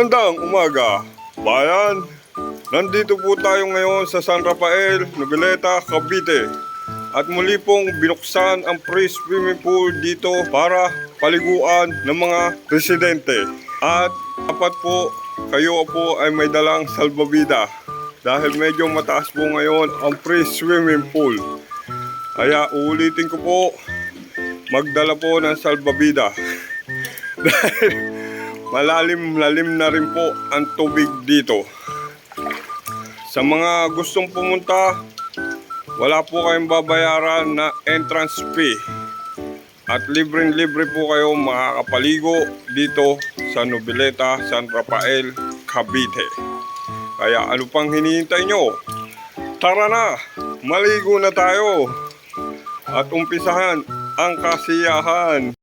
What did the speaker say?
Magandang umaga, bayan. Nandito po tayo ngayon sa San Rafael, Noveleta, Cavite. At muli pong binuksan ang free swimming pool dito para paliguan ng mga residente. At dapat po kayo po ay may dalang salbabida dahil medyo mataas po ngayon ang free swimming pool. Kaya uulitin ko po, magdala po ng salbabida. dahil malalim-lalim na rin po ang tubig dito. Sa mga gustong pumunta, wala po kayong babayaran na entrance fee. At libreng-libre po kayo makakapaligo dito sa Noveleta, San Rafael, Cavite. Kaya ano pang hinihintay nyo? Tara na! Maligo na tayo! At umpisahan ang kasiyahan!